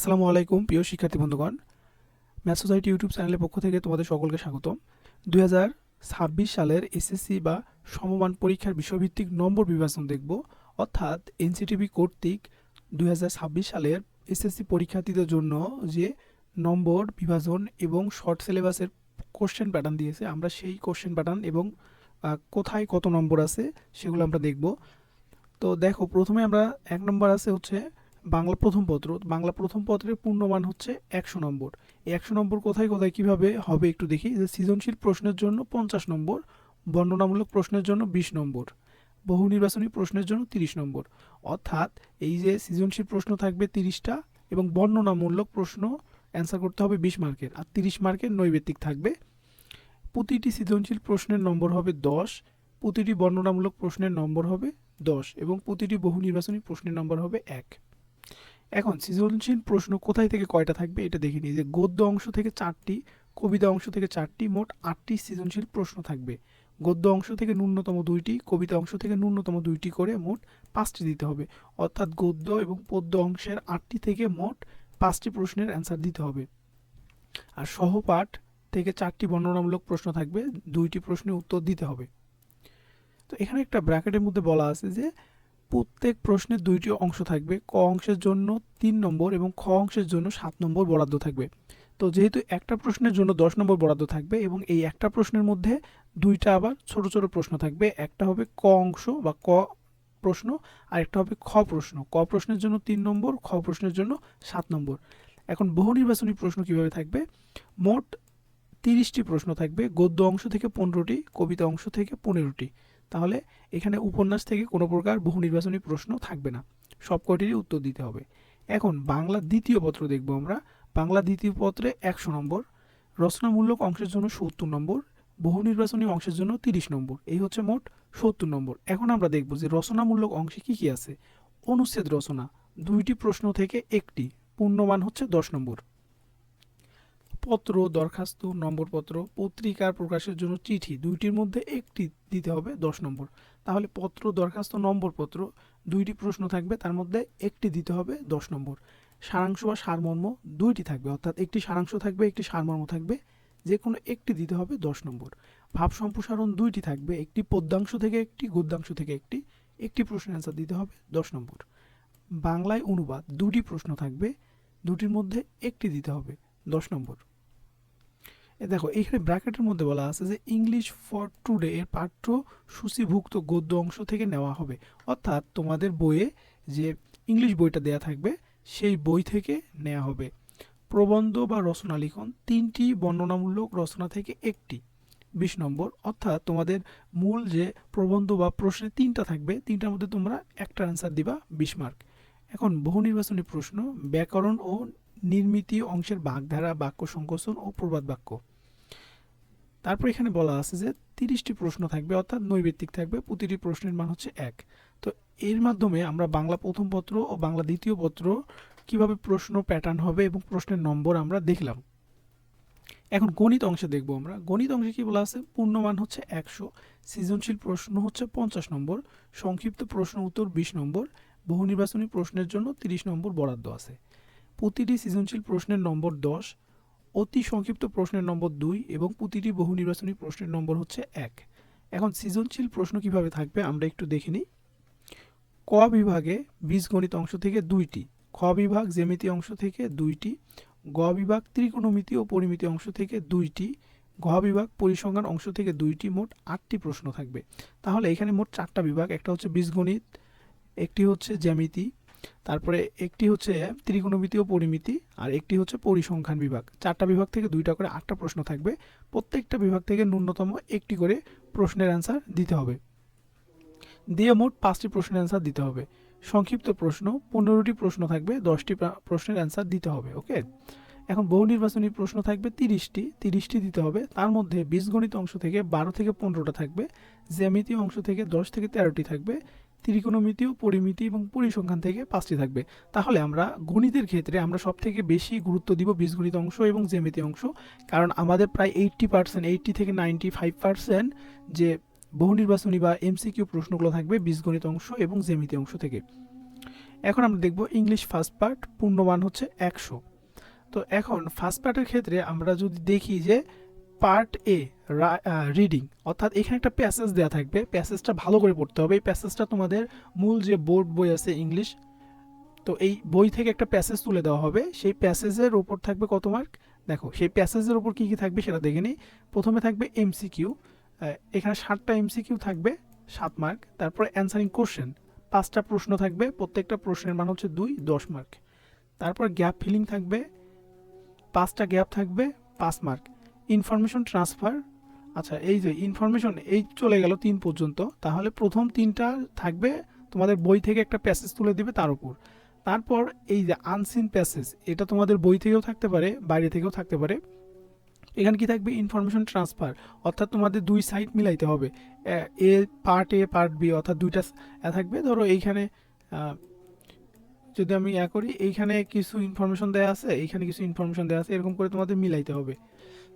আসসালামু আলাইকুম, প্রিয় শিক্ষার্থী বন্ধুগণ। ম্যাথ সোসাইটি ইউটিউব চ্যানেলের পক্ষ থেকে তোমাদের সকলকে দুই ছাব্বিশ সালের এসএসসি বা সমমান পরীক্ষার বিষয়ভিত্তিক নম্বর বিভাজন দেখব। অর্থাৎ এনসিটিভি কর্তৃক দুই হাজার ছাব্বিশ সালের এসএসসি পরীক্ষার্থীদের জন্য যে নম্বর বিভাজন এবং শর্ট সিলেবাসের কোশ্চেন প্যাটার্ন দিয়েছে, আমরা সেই কোশ্চেন প্যাটার্ন এবং কোথায় কত নম্বর আছে সেগুলো আমরা দেখব। তো দেখো, প্রথমে আমরা এক নম্বর আছে হচ্ছে বাংলা প্রথম পত্র, বাংলা প্রথম পত্রের পূর্ণমান হচ্ছে একশো নম্বর। এই একশো নম্বর কোথায় কোথায়, কীভাবে হবে একটু দেখি। যে সৃজনশীল প্রশ্নের জন্য পঞ্চাশ নম্বর, বর্ণনামূলক প্রশ্নের জন্য বিশ নম্বর, বহু নির্বাচনী প্রশ্নের জন্য তিরিশ নম্বর। অর্থাৎ এই যে সৃজনশীল প্রশ্ন থাকবে তিরিশটা এবং বর্ণনামূলক প্রশ্ন অ্যান্সার করতে হবে বিশ মার্কের, আর তিরিশ মার্কের নৈবেত্তিক থাকবে। প্রতিটি সৃজনশীল প্রশ্নের নম্বর হবে দশ, প্রতিটি বর্ণনামূলক প্রশ্নের নম্বর হবে দশ এবং প্রতিটি বহু নির্বাচনী প্রশ্নের নম্বর হবে এক। এখন সৃজনশীল প্রশ্ন কোথায় থেকে কয়টা থাকবে এটা দেখে নিই যে গদ্য অংশ থেকে চারটি, কবিতা অংশ থেকে চারটি, মোট আটটি সৃজনশীল প্রশ্ন থাকবে। গদ্য অংশ থেকে ন্যূনতম দুইটি, কবিতা অংশ থেকে ন্যূনতম দুইটি করে মোট পাঁচটি দিতে হবে। অর্থাৎ গদ্য এবং পদ্য অংশের আটটি থেকে মোট পাঁচটি প্রশ্নের অ্যান্সার দিতে হবে। আর সহপাঠ থেকে চারটি বর্ণনামূলক প্রশ্ন থাকবে, দুইটি প্রশ্নের উত্তর দিতে হবে। তো এখানে একটা ব্র্যাকেটের মধ্যে বলা আছে যে প্রত্যেক প্রশ্নের দুইটি অংশ থাকবে। ক অংশের জন্য তিন নম্বর এবং খ অংশের জন্য সাত নম্বর বরাদ্দ থাকবে। তো যেহেতু একটা প্রশ্নের জন্য দশ নম্বর বরাদ্দ থাকবে এবং এই একটা প্রশ্নের মধ্যে দুইটা আবার ছোট ছোট প্রশ্ন থাকবে। একটা হবে ক অংশ বা ক প্রশ্ন আর একটা হবে খ প্রশ্ন। ক প্রশ্নের জন্য তিন নম্বর, খ প্রশ্নের জন্য সাত নম্বর। এখন বহু নির্বাচনী প্রশ্ন কীভাবে থাকবে? মোট তিরিশটি প্রশ্ন থাকবে। গদ্য অংশ থেকে পনেরোটি, কবিতা অংশ থেকে পনেরোটি। তাহলে এখানে উপন্যাস থেকে কোনো প্রকার বহু নির্বাচনী প্রশ্ন থাকবে না। সব কটিরই উত্তর দিতে হবে। এখন বাংলা দ্বিতীয় পত্র দেখব আমরা। বাংলা দ্বিতীয় পত্রে একশো নম্বর, রচনামূলক অংশের জন্য সত্তর নম্বর, বহু নির্বাচনী অংশের জন্য তিরিশ নম্বর, এই হচ্ছে মোট সত্তর নম্বর। এখন আমরা দেখব যে রচনামূলক অংশে কি কি আছে। অনুচ্ছেদ রচনা, দুইটি প্রশ্ন থেকে একটি, পূর্ণমান হচ্ছে দশ নম্বর। পত্র দরখাস্ত, নম্বরপত্র, পত্রিকার প্রকাশের জন্য চিঠি, দুইটির মধ্যে একটি দিতে হবে দশ নম্বর। তাহলে পত্র, দরখাস্ত, নম্বরপত্র, দুইটি প্রশ্ন থাকবে, তার মধ্যে একটি দিতে হবে দশ নম্বর। সারাংশ বা সারমর্ম দুইটি থাকবে, অর্থাৎ একটি সারাংশ থাকবে, একটি সারমর্ম থাকবে যে কোনো একটি দিতে হবে দশ নম্বর। ভাব সম্প্রসারণ দুইটি থাকবে, একটি পদ্যাংশ থেকে একটি, গদ্যাংশ থেকে একটি একটি প্রশ্নের অ্যান্সার দিতে হবে দশ নম্বর। বাংলায় অনুবাদ, দুটি প্রশ্ন থাকবে, দুটির মধ্যে একটি দিতে হবে দশ নম্বর। দেখো, এখানে ব্র্যাকেটের মধ্যে বলা আছে যে ইংলিশ ফর টুডে এর পাঠ্য সূচিভুক্ত গদ্য অংশ থেকে নেওয়া হবে। অর্থাৎ তোমাদের বইয়ে যে ইংলিশ বইটা দেয়া থাকবে, সেই বই থেকে নেওয়া হবে। প্রবন্ধ বা রচনা লিখন তিনটি বর্ণনামূলক রচনা থেকে একটি। বিশ নম্বর, অর্থাৎ তোমাদের মূল যে প্রবন্ধ বা প্রশ্নে তিনটা থাকবে, তিনটার মধ্যে তোমরা একটা অ্যান্সার দিবা বিশ মার্ক এখন বহু নির্বাচনী প্রশ্ন, ব্যাকরণ ও নির্মিতি অংশের বাগধারা, বাক্য সংকোচন ও প্রবাদ বাক্য। তারপর এখানে বলা আছে যে তিরিশটি প্রশ্ন থাকবে, অর্থাৎ নৈবেত্তিক থাকবে, প্রতিটি প্রশ্নের মান হচ্ছে এক। তো এর মাধ্যমে আমরা বাংলা প্রথম পত্র ও বাংলা দ্বিতীয় পত্র কীভাবে প্রশ্ন প্যাটার্ন হবে এবং প্রশ্নের নম্বর আমরা দেখলাম। এখন গণিত অংশে দেখব আমরা। গণিত অংশে কি বলা আছে? পূর্ণমান হচ্ছে একশো, সৃজনশীল প্রশ্ন হচ্ছে পঞ্চাশ নম্বর, সংক্ষিপ্ত প্রশ্ন উত্তর বিশ নম্বর বহু নির্বাচনী প্রশ্নের জন্য তিরিশ নম্বর বরাদ্দ আছে। প্রতিটি সৃজনশীল প্রশ্নের নম্বর দশ অতি সংক্ষিপ্ত প্রশ্নের নম্বর দুই এবং প্রতিটি বহু নির্বাচনী প্রশ্নের নম্বর হচ্ছে এক। এখন সৃজনশীল প্রশ্ন কীভাবে থাকবে আমরা একটু দেখে নিই। ক বিভাগে বীজগণিত অংশ থেকে দুইটি, খ বিভাগ জ্যামিতি অংশ থেকে দুইটি, গ বিভাগ ত্রিকোণমিতি ও পরিমিতি অংশ থেকে দুইটি, ঘ বিভাগ পরিসংখ্যান অংশ থেকে দুইটি মোট আটটি প্রশ্ন থাকবে। তাহলে এখানে মোট চারটা বিভাগ, একটা হচ্ছে বীজগণিত, একটি হচ্ছে জ্যামিতি তারপরে একটি হচ্ছে ত্রিকোণমিতি ও পরিমিতি আর একটি হচ্ছে পরিসংখ্যান বিভাগ। চারটা বিভাগ থেকে দুইটা করে আটটা প্রশ্ন থাকবে। প্রত্যেকটা বিভাগ থেকে ন্যূনতম একটি করে প্রশ্নের অ্যান্সার দিতে হবে। দিয়ে মোট পাঁচটি প্রশ্নের অ্যান্সার দিতে হবে। সংক্ষিপ্ত প্রশ্ন, পনেরোটি প্রশ্ন থাকবে, দশটি প্রশ্নের অ্যান্সার দিতে হবে ওকে এখন বহু নির্বাচনী প্রশ্ন থাকবে তিরিশটি তিরিশটি দিতে হবে। তার মধ্যে বীজগণিত অংশ থেকে বারো থেকে পনেরোটা থাকবে, জ্যামিতি অংশ থেকে দশ থেকে তেরোটি থাকবে ত্রিকোণমিতি ও পরিমিতি এবং পরিসংখ্যান থেকে পাঁচটি থাকবে। তাহলে আমরা গণিতের ক্ষেত্রে আমরা সব থেকে বেশি গুরুত্ব দিব বীজগণিত অংশ এবং জ্যামিতি অংশ। কারণ আমাদের প্রায় এইট্টি পার্সেন্ট এইট্টি থেকে নাইনটি ফাইভ পার্সেন্ট যে বহু নির্বাচনী বা এমসিকিউ প্রশ্নগুলো থাকবে বীজগণিত অংশ এবং জ্যামিতি অংশ থেকে। এখন আমরা দেখব ইংলিশ ফার্স্ট পার্ট, পূর্ণমান হচ্ছে একশো। তো এখন ফার্স্ট পার্টের ক্ষেত্রে আমরা যদি দেখি যে পার্ট এ রিডিং অর্থাৎ এখানে একটা প্যাসেজ দেওয়া থাকবে। প্যাসেজটা ভালো করে পড়তে হবে। এই প্যাসেজটা তোমাদের মূল যে বোর্ড বই আছে ইংলিশ তো এই বই থেকে একটা প্যাসেজ তুলে দেওয়া হবে। সেই প্যাসেজের ওপর থাকবে কত মার্ক দেখো, সেই প্যাসেজের ওপর কী কী থাকবে সেটা দেখে নিই। প্রথমে থাকবে এমসিকিউ এখানে ষাটটা এমসিকিউ থাকবে, সাত মার্ক তারপরে অ্যান্সারিং কোশ্চেন পাঁচটা প্রশ্ন থাকবে, প্রত্যেকটা প্রশ্নের মান হচ্ছে দুই, দশ মার্ক তারপর গ্যাপ ফিলিং থাকবে, পাঁচটা গ্যাপ থাকবে, পাঁচ মার্ক ইনফরমেশন ট্রান্সফার আচ্ছা এই যে ইনফরমেশন এই চলে গেল তিন পর্যন্ত। তাহলে প্রথম তিনটা থাকবে তোমাদের বই থেকে একটা প্যাসেজ তুলে দিবে তার উপর। তারপর এই যে আনসিন প্যাসেজ এটা তোমাদের বই থেকেও থাকতে পারে, বাইরে থেকেও থাকতে পারে। এখানে কি থাকবে? ইনফরমেশন ট্রান্সফার অর্থাৎ তোমাদের দুই সাইড মিলাইতে হবে। A part A part B অর্থাৎ দুইটা থাকবে। ধরো এইখানে যদি আমি ইয়া করি, এইখানে কিছু ইনফরমেশন দেওয়া আছে, এইখানে কিছু ইনফরমেশন দেওয়া আছে, এরকম করে তোমাদের মিলাইতে হবে।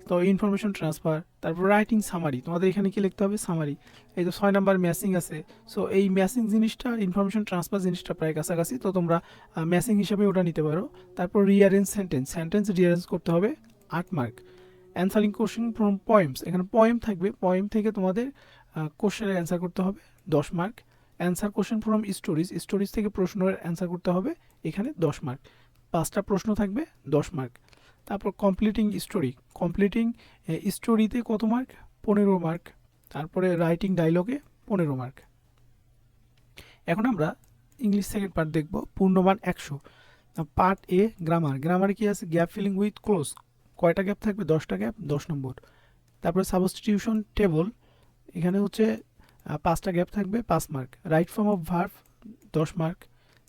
তো ইনফরমেশন ট্রান্সফার তারপর রাইটিং সামারি তোমাদের এখানে কি লিখতে হবে? সামারি এই তো ছয় নাম্বার ম্যাসিং আছে সো এই ম্যাসিং জিনিসটা আর ইনফরমেশন ট্রান্সফার জিনিসটা প্রায় কাছাকাছি, তো তোমরা ম্যাসিং হিসাবে ওটা নিতে পারো। তারপর রিয়ারেঞ্জ সেন্টেন্স সেন্টেন্স রিয়ারেঞ্জ করতে হবে আট mark answering question from poems এখানে পয়েম থাকবে পয়েম থেকে তোমাদের কোশ্চেনের অ্যান্সার করতে হবে দশ mark answer question from stories stories থেকে প্রশ্নের অ্যান্সার করতে হবে এখানে দশ মার্ক পাঁচটা প্রশ্ন থাকবে দশ মার্ক তারপর কমপ্লিটিং স্টোরি কমপ্লিটিং স্টোরিতে কত মার্ক পনেরো মার্ক তারপরে রাইটিং ডায়লগে পনেরো মার্ক এখন আমরা ইংলিশ সেকেন্ড পার্ট দেখব পূর্ণমান একশো। পার্ট এ গ্রামার গ্রামারে কি আছে? গ্যাপ ফিলিং উইথ ক্লোজ কয়টা গ্যাপ থাকবে? দশটা গ্যাপ দশ নম্বর। তারপরে সাবস্টিটিউশন টেবল এখানে হচ্ছে পাঁচটা গ্যাপ থাকবে, পাঁচ mark right form of verb দশ মার্ক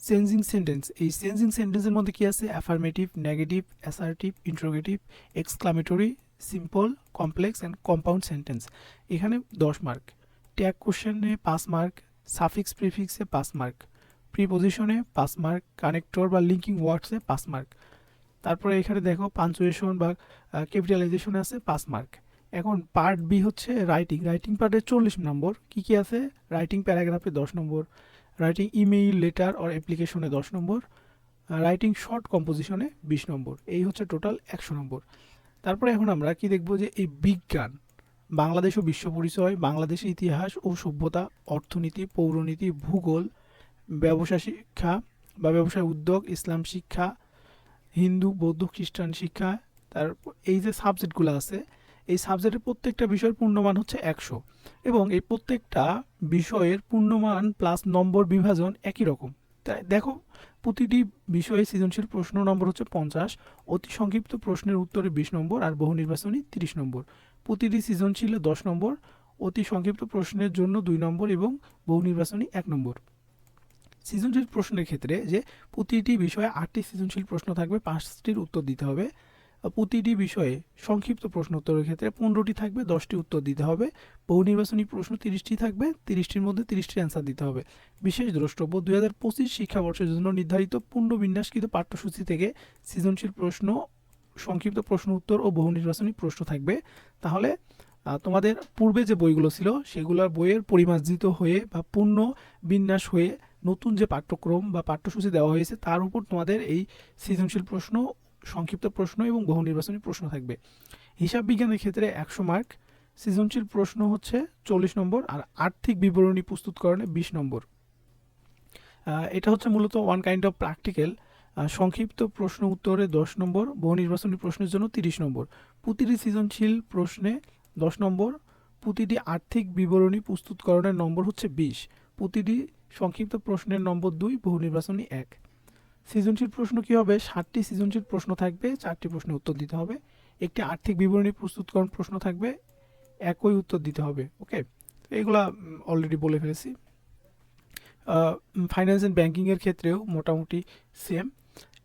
চেঞ্জিং সেন্টেন্স। এই চেঞ্জিং সেন্টেন্সের মধ্যে কি আছে? Affirmative negative assertive interrogative exclamatory simple complex and compound sentence এখানে দশ মার্ক ট্যাগ কোশ্চেনে পাঁচ মার্ক সাফিক্স প্রিফিক্সে পাঁচ মার্ক প্রিপোজিশনে পাঁচ মার্ক কানেক্টর বা লিঙ্কিং ওয়ার্ডসে পাঁচ মার্ক তারপরে এখানে দেখো পাঞ্চুয়েশন বা ক্যাপিটালাইজেশন আছে পাঁচ মার্ক এখন পার্ট বি হচ্ছে রাইটিং রাইটিং পার্টে চল্লিশ নম্বর। কি কি আছে? রাইটিং প্যারাগ্রাফে দশ নম্বর। রাইটিং ইমেইল লেটার অর অ্যাপ্লিকেশনে দশ নম্বর রাইটিং শর্ট কম্পোজিশনে বিশ নম্বর। এই হচ্ছে টোটাল একশো নম্বর। তারপরে এখন আমরা কি দেখব যে এই বিজ্ঞান, বাংলাদেশ ও বিশ্ব পরিচয় বাংলাদেশের ইতিহাস ও সভ্যতা, অর্থনীতি, পৌরনীতি, ভূগোল, ব্যবসা শিক্ষা বা ব্যবসায় উদ্যোগ, ইসলাম শিক্ষা, হিন্দু, বৌদ্ধ, খ্রিস্টান শিক্ষা, তারপর এই যে সাবজেক্টগুলো আছে এই সাবজেক্টের প্রত্যেকটা বিষয়ের পূর্ণমান হচ্ছে একশো এবং এই প্রত্যেকটা বিষয়ের পূর্ণমান প্লাস নম্বর বিভাজন একই রকম। তাই দেখো, প্রতিটি বিষয়ে সৃজনশীল প্রশ্ন নম্বর হচ্ছে পঞ্চাশ, অতি সংক্ষিপ্ত প্রশ্নের উত্তরে বিশ নম্বর আর বহু নির্বাচনী তিরিশ নম্বর। প্রতিটি সৃজনশীলে দশ নম্বর, অতি সংক্ষিপ্ত প্রশ্নের জন্য দুই নম্বর এবং বহু নির্বাচনী এক নম্বর। সৃজনশীল প্রশ্নের ক্ষেত্রে যে প্রতিটি বিষয়ে আটটি সৃজনশীল প্রশ্ন থাকবে, পাঁচটির উত্তর দিতে হবে। প্রতিটি বিষয়ে সংক্ষিপ্ত প্রশ্ন উত্তরের ক্ষেত্রে পনেরোটি থাকবে, দশটি উত্তর দিতে হবে। বহু নির্বাচনী প্রশ্ন তিরিশটি থাকবে, তিরিশটির মধ্যে তিরিশটি অ্যান্সার দিতে হবে। বিশেষ দ্রষ্টব্য, দুই হাজার পঁচিশ শিক্ষাবর্ষের জন্য নির্ধারিত পূর্ণ বিন্যাসকৃত পাঠ্যসূচি থেকে সৃজনশীল প্রশ্ন, সংক্ষিপ্ত প্রশ্ন উত্তর ও বহু নির্বাচনী প্রশ্ন থাকবে। তাহলে তোমাদের পূর্বে যে বইগুলো ছিল, সেগুলোর বইয়ের পরিমার্জিত হয়ে বা পূর্ণ বিন্যাস হয়ে নতুন যে পাঠ্যক্রম বা পাঠ্যসূচি দেওয়া হয়েছে, তার উপর তোমাদের এই সৃজনশীল প্রশ্ন সংক্ষিপ্ত প্রশ্ন এবং বহু নির্বাচনী প্রশ্ন থাকবে। হিসাব বিজ্ঞানের ক্ষেত্রে একশো মার্ক, সৃজনশীল প্রশ্ন হচ্ছে চল্লিশ নম্বর আর আর্থিক বিবরণী প্রস্তুতকরণে বিশ নম্বর। এটা হচ্ছে মূলত ওয়ান কাইন্ড অফ প্র্যাকটিক্যাল সংক্ষিপ্ত প্রশ্ন উত্তরে দশ নম্বর, বহু নির্বাচনী প্রশ্নের জন্য তিরিশ নম্বর। প্রতিটি সৃজনশীল প্রশ্নে দশ নম্বর, প্রতিটি আর্থিক বিবরণী প্রস্তুতকরণের নম্বর হচ্ছে বিশ। প্রতিটি সংক্ষিপ্ত প্রশ্নের নম্বর দুই, বহু নির্বাচনী এক। সৃজনশীল প্রশ্ন কী হবে? ষাটটি সৃজনশীল প্রশ্ন থাকবে, চারটি প্রশ্নের উত্তর দিতে হবে। একটি আর্থিক বিবরণী প্রস্তুতকরণ প্রশ্ন থাকবে, একই উত্তর দিতে হবে ওকে এইগুলা অলরেডি বলে ফেলেছি। ফাইন্যান্স অ্যান্ড ব্যাংকিংয়ের ক্ষেত্রেও মোটামুটি সেম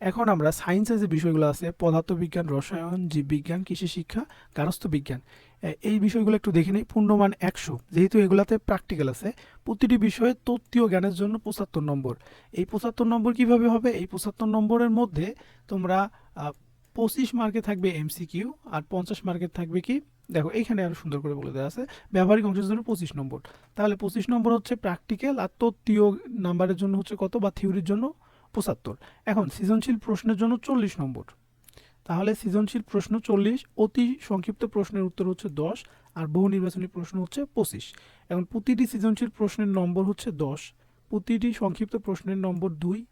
এখন আমরা সায়েন্সের যে বিষয়গুলো আছে, পদার্থবিজ্ঞান, রসায়ন, জীববিজ্ঞান কৃষি শিক্ষা গার্হস্থ্য বিজ্ঞান এই বিষয়গুলো একটু দেখে নিই। পূর্ণমান একশো। যেহেতু এগুলাতে প্র্যাকটিক্যাল আছে, প্রতিটি বিষয়ে তত্ত্বীয় জ্ঞানের জন্য পঁচাত্তর নম্বর। এই পঁচাত্তর নম্বর কীভাবে হবে? এই পঁচাত্তর নম্বরের মধ্যে তোমরা পঁচিশ মার্কে থাকবে এমসিকিউ আর পঞ্চাশ মার্কে থাকবে কি? দেখো, এখানে আরও সুন্দর করে বলে দেওয়া আছে, ব্যবহারিক অংশের জন্য পঁচিশ নম্বর। তাহলে পঁচিশ নম্বর হচ্ছে প্র্যাকটিক্যাল আর তত্ত্বীয় নাম্বারের জন্য হচ্ছে কত বা থিওরির জন্য পঁচাত্তর। এখন সৃজনশীল প্রশ্নের জন্য চল্লিশ নম্বর। তাহলে সৃজনশীল প্রশ্ন চল্লিশ, অতি সংক্ষিপ্ত প্রশ্নের উত্তর হচ্ছে দশ আর বহু নির্বাচনী প্রশ্ন হচ্ছে পঁচিশ। এখন প্রতিটি সৃজনশীল প্রশ্নের নম্বর হচ্ছে দশ, প্রতিটি সংক্ষিপ্ত প্রশ্নের নম্বর দুই,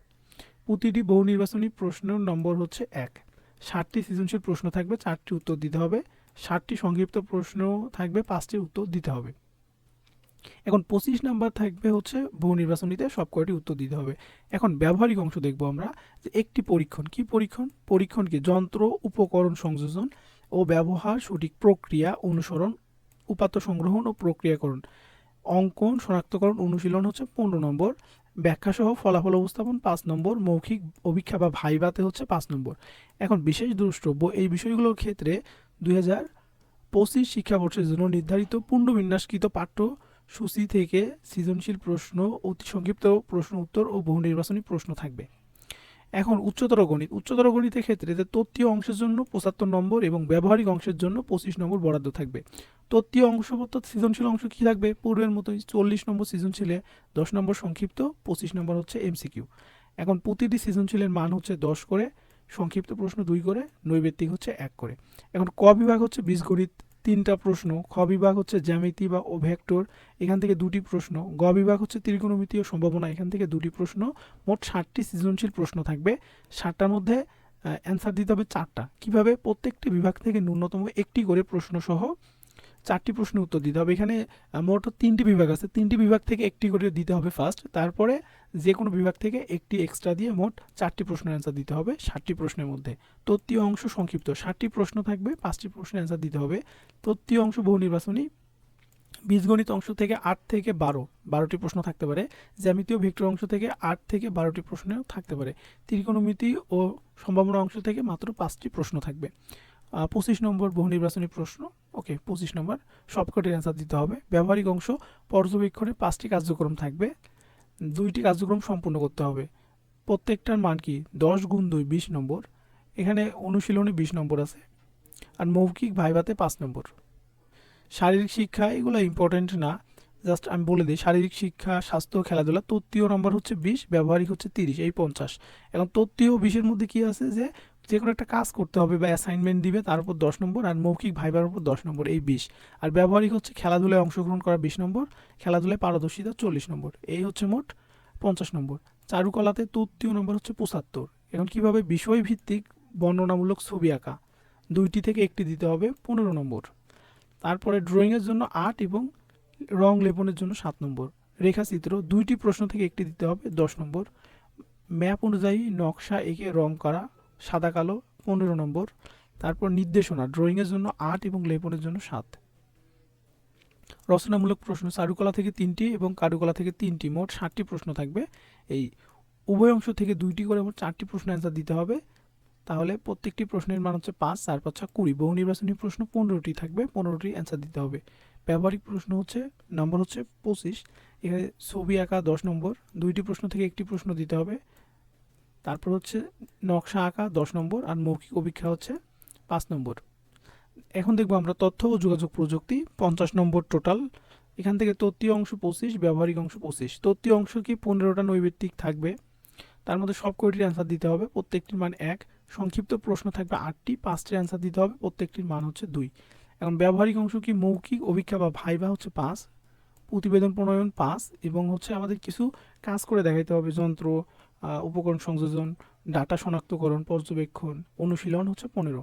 প্রতিটি বহু নির্বাচনী প্রশ্নের নম্বর হচ্ছে এক। ষাটটি সৃজনশীল প্রশ্ন থাকবে, চারটি উত্তর দিতে হবে, ষাটটি সংক্ষিপ্ত প্রশ্ন থাকবে, পাঁচটি উত্তর দিতে হবে। এখন পঁচিশ নাম্বার থাকবে হচ্ছে বহু নির্বাচনীতে সব কয়টি উত্তর দিতে হবে। এখন ব্যবহারিক অংশ দেখব আমরা যে একটি পরীক্ষণ, কি পরীক্ষণ? পরীক্ষণ কি যন্ত্র, উপকরণ সংযোজন ও ব্যবহার, সঠিক প্রক্রিয়া, অনুসরণ, উপাত্ত সংগ্রহণ ও প্রক্রিয়াকরণ। অঙ্কন, শনাক্তকরণ, অনুশীলন হচ্ছে পনেরো নম্বর। ব্যাখ্যা সহ ফলাফল উপস্থাপন পাঁচ নম্বর। মৌখিক অভিক্ষা বা ভাইবাতে হচ্ছে পাঁচ নম্বর। এখন বিশেষ দ্রষ্টব্য এই বিষয়গুলোর ক্ষেত্রে দুই হাজার পঁচিশ শিক্ষাবর্ষের জন্য নির্ধারিত পুনর্বিন্যাসকৃত পাঠ্যসূচি থেকে সৃজনশীল প্রশ্ন, অতি সংক্ষিপ্ত প্রশ্ন উত্তর ও বহু নির্বাচনী প্রশ্ন থাকবে। এখন উচ্চতর গণিত। উচ্চতর গণিতের ক্ষেত্রে তত্ত্বীয় অংশের জন্য পঁচাত্তর নম্বর এবং ব্যবহারিক অংশের জন্য পঁচিশ নম্বর বরাদ্দ থাকবে। তত্ত্বীয় অংশ অর্থাৎ সৃজনশীল অংশ কী থাকবে? পূর্বের মতোই চল্লিশ নম্বর সৃজনশীলে দশ নম্বর সংক্ষিপ্ত, পঁচিশ নম্বর হচ্ছে এমসিকিউ এখন প্রতিটি সৃজনশীলের মান হচ্ছে দশ করে, সংক্ষিপ্ত প্রশ্ন দুই করে, নৈবেত্তিক হচ্ছে এক করে। এখন ক বিভাগ হচ্ছে বীজগণিত তিনটা প্রশ্ন, খ বিভাগ হচ্ছে জ্যামিতি বা ও ভেক্টর এখান থেকে দুটি প্রশ্ন, গ বিভাগ হচ্ছে ত্রিকোণমিতি ও সম্ভাবনা, এখান থেকে দুটি প্রশ্ন, মোট ষাটটি সৃজনশীল প্রশ্ন থাকবে। ষাটটার মধ্যে অ্যান্সার দিতে হবে চারটা। কীভাবে? প্রত্যেকটি বিভাগ থেকে ন্যূনতম একটি করে প্রশ্ন সহ চারটি প্রশ্নের উত্তর দিতে হবে। এখানে মোট তিনটি বিভাগ আছে। তিনটি বিভাগ থেকে একটি করে দিতে হবে ফার্স্ট তারপরে যে কোনো বিভাগ থেকে একটি এক্সট্রা দিয়ে মোট চারটি প্রশ্নের অ্যান্সার দিতে হবে ষাটটি প্রশ্নের মধ্যে। তত্ত্বীয় অংশ সংক্ষিপ্ত, ষাটটি প্রশ্ন থাকবে, পাঁচটি প্রশ্নের অ্যান্সার দিতে হবে। তত্ত্বীয় অংশ বহু নির্বাচনী, বীজগণিত অংশ থেকে আট থেকে বারো, বারোটি প্রশ্ন থাকতে পারে। জ্যামিতীয় ভেক্টর অংশ থেকে আট থেকে বারোটি প্রশ্ন থাকতে পারে। ত্রিকোণমিতি ও সম্ভাবনা অংশ থেকে মাত্র পাঁচটি প্রশ্ন থাকবে। পঁচিশ নম্বর বহু নির্বাচনী প্রশ্ন। ওকে, পঁচিশ নম্বর। সবকটির অ্যান্সার দিতে হবে। ব্যবহারিক অংশ পর্যবেক্ষণে পাঁচটি কার্যক্রম থাকবে। দুইটি কার্যক্রম সম্পূর্ণ করতে হবে। প্রত্যেকটার মান কি? দশ গুণ দুই, বিশ নম্বর। এখানে অনুশীলনে বিশ নম্বর আছে আর মৌখিক ভাইভাতে পাঁচ নম্বর। শারীরিক শিক্ষা, এগুলো ইম্পর্টেন্ট না। জাস্ট আমি বলে দিই, শারীরিক শিক্ষা, স্বাস্থ্য, খেলাধুলা, তত্ত্বীয় নম্বর হচ্ছে বিশ, ব্যবহারিক হচ্ছে তিরিশ, এই পঞ্চাশ। এখন তত্ত্বীয় বিশের মধ্যে কি আছে যে যে কোনো একটা কাজ করতে হবে বা অ্যাসাইনমেন্ট দিবে, তার উপর দশ নম্বর আর মৌখিক ভাইবার উপর দশ নম্বর, এই বিশ। আর ব্যবহারিক হচ্ছে খেলাধুলায় অংশগ্রহণ করা বিশ নম্বর, খেলাধুলায় পারদর্শিতা চল্লিশ নম্বর। এই হচ্ছে মোট পঞ্চাশ নম্বর। চারুকলাতে তত্ত্বীয় নম্বর হচ্ছে পঁচাত্তর। এখন কীভাবে বিষয়ভিত্তিক বর্ণনামূলক ছবি আঁকা? দুইটি থেকে একটি দিতে হবে পনেরো নম্বর। তারপরে ড্রয়িংয়ের জন্য আট এবং রং লেপনের জন্য সাত নম্বর। রেখাচিত্র, দুইটি প্রশ্ন থেকে একটি দিতে হবে দশ নম্বর। ম্যাপ অনুযায়ী নকশা এঁকে রং করা সাদা কালো, পনেরো নম্বর। তারপর নির্দেশনা ড্রয়িংয়ের জন্য আট এবং লেপনের জন্য সাত। রচনামূলক প্রশ্ন, চারুকলা থেকে তিনটি এবং কারুকলা থেকে তিনটি। মোট ষাটটি প্রশ্ন থাকবে। এই উভয় অংশ থেকে দুইটি করে মোট চারটি প্রশ্ন অ্যান্সার দিতে হবে। তাহলে প্রত্যেকটি প্রশ্নের মান হচ্ছে পাঁচ, চার, পাঁচ কুড়ি। বহু নির্বাচনী প্রশ্ন পনেরোটি থাকবে, পনেরোটি অ্যান্সার দিতে হবে। ব্যবহারিক প্রশ্ন হচ্ছে নম্বর হচ্ছে পঁচিশ। এখানে ছবি আঁকা দশ নম্বর। দুইটি প্রশ্ন থেকে একটি প্রশ্ন দিতে হবে। তারপর হচ্ছে নকশা আঁকা দশ নম্বর আর মৌখিক অভিক্ষা হচ্ছে পাঁচ নম্বর। এখন দেখব আমরা তথ্য ও যোগাযোগ প্রযুক্তি, পঞ্চাশ নম্বর টোটাল। এখান থেকে তত্ত্বীয় অংশ পঁচিশ, ব্যবহারিক অংশ পঁচিশ। তত্ত্বীয় অংশ কি পনেরোটা নৈবেত্তিক থাকবে? তার মধ্যে সব কয়টির অ্যান্সার দিতে হবে, প্রত্যেকটির মান এক। সংক্ষিপ্ত প্রশ্ন থাকবে আটটি, পাঁচটির অ্যান্সার দিতে হবে, প্রত্যেকটির মান হচ্ছে দুই। এখন ব্যবহারিক অংশ কি মৌখিক অভিক্ষা বা ভাইবা হচ্ছে পাঁচ? প্রতিবেদন প্রণয়ন পাঁচ এবং হচ্ছে আমাদের কিছু কাজ করে দেখাইতে হবে, যন্ত্র উপকরণ সংযোজন ডাটা শনাক্তকরণ পর্যবেক্ষণ অনুশীলন হচ্ছে পনেরো।